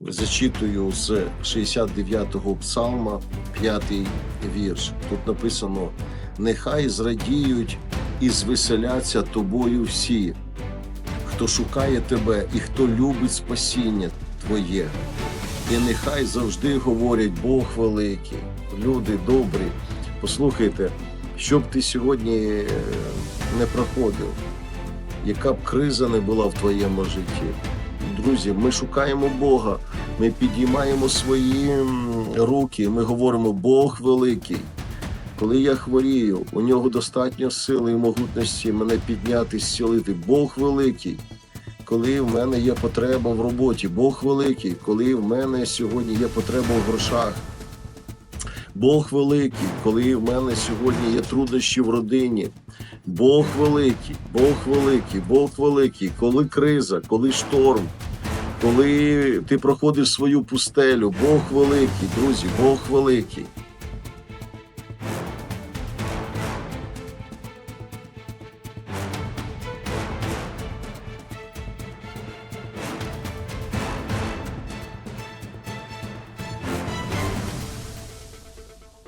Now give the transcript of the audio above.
Зачитую з 69-го псалма, п'ятий вірш. Тут написано: Нехай зрадіють і звеселяться тобою всі, хто шукає тебе і хто любить спасіння Твоє. І нехай завжди говорять Бог великий, люди добрі. Послухайте, що б ти сьогодні е, не проходив, яка б криза не була в твоєму житті. Друзі, ми шукаємо Бога, ми підіймаємо свої руки, ми говоримо Бог великий. Коли я хворію, у нього достатньо сили і могутності мене підняти, зцілити. Бог великий. Коли в мене є потреба в роботі, Бог великий. Коли в мене сьогодні є потреба в грошах, Бог великий. Коли в мене сьогодні є труднощі в родині, Бог великий, Бог великий, Бог великий. Коли криза, коли шторм, коли ти проходиш свою пустелю, Бог великий, друзі, Бог великий.